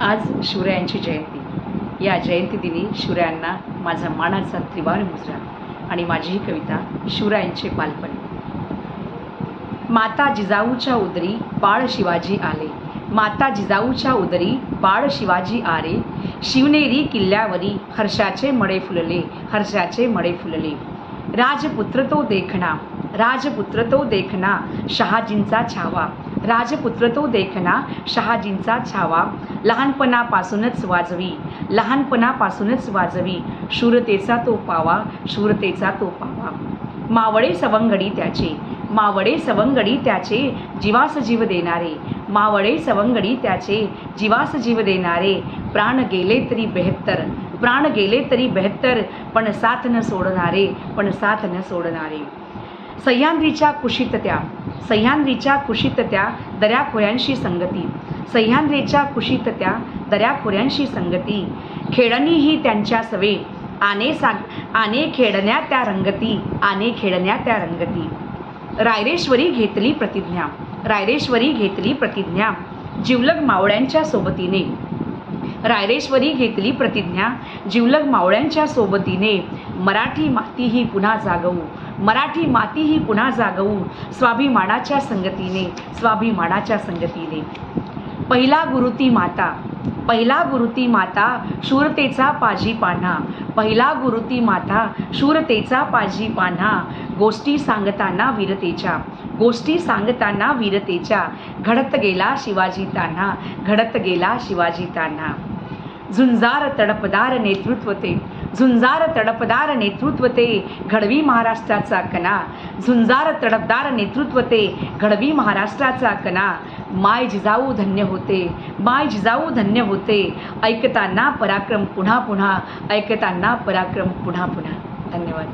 आज शिवरायांची जयंती. या जयंतीदिनी शिवरायांना माझा मानाचा त्रिवार मुजरा आणि माझी ही कविता शिवरायांचे बालपण. माता जिजाऊच्या उदरी बाळ शिवाजी आले. माता जिजाऊच्या उदरी बाळ शिवाजी आरे. शिवनेरी किल्ल्यावरी हर्षाचे मडे फुलले हर्षाचे मडे फुलले. राजपुत्र तो देखना राजपुत्र तो देखना शहाजींचा छावा. राजपुत्र तो देखना शहाजींचा छावा. लहानपणापासूनच वाजवी. लहानपणापासूनच वाजवी. शूरतेचा तो पावा शूरतेचा तो पावा. मावळे सवंगडी त्याचे. मावळे सवंगडी त्याचे जीवास जीव देणारे. मावळे सवंगडी त्याचे जीवास जीव देणारे. प्राण गेले तरी बेहत्तर. प्राण गेले तरी बेहत्तर. पण साथ न सोडणारे. पण साथ न सोडणारे. सह्याद्रीच्या कुशीत त्या. सह्याद्रीच्या कुशीतत्या दऱ्याखोऱ्यांशी संगती. सह्याद्रीच्या कुशीतत्या दऱ्याखोऱ्यांशी संगती. खेळणी ही त्यांच्या सवे. आने सांग आने खेळण्या त्या रंगती आने खेळण्या त्या रंगती. रायरेश्वरी घेतली प्रतिज्ञा रायरेश्वरी घेतली प्रतिज्ञा जिवलग मावळ्यांच्या सोबतीने. रायरेश्वरी घेतली प्रतिज्ञा जिवलग मावळ्यांच्या सोबतीने. मराठी माती ही पुन्हा जागवू. मराठी माती ही पुन्हा जागवून स्वाभिमानाच्या संगतीने स्वाभिमानाच्या संगतीने. पहिला गुरुती माता पहिला गुरुती माता शूरतेचा पाजी पान्हा पहिला गुरुती माता शूरतेचा पाजी पान्हा गोष्टी सांगताना वीरतेच्या गोष्टी सांगताना वीरतेच्या घडत गेला शिवाजी तान्हा घडत गेला शिवाजी तान्हा. झुंजार तडपदार नेतृत्व ते झुंजार तडपदार नेतृत्व ते घडवी महाराष्ट्राचा कणा. झुंजार तडपदार नेतृत्व ते घडवी महाराष्ट्राचा कणा. माय जिजाऊ धन्य होते माय जिजाऊ धन्य होते. ऐकताना पराक्रम पुन्हा पुन्हा ऐकताना पराक्रम पुन्हा पुन्हा. धन्यवाद.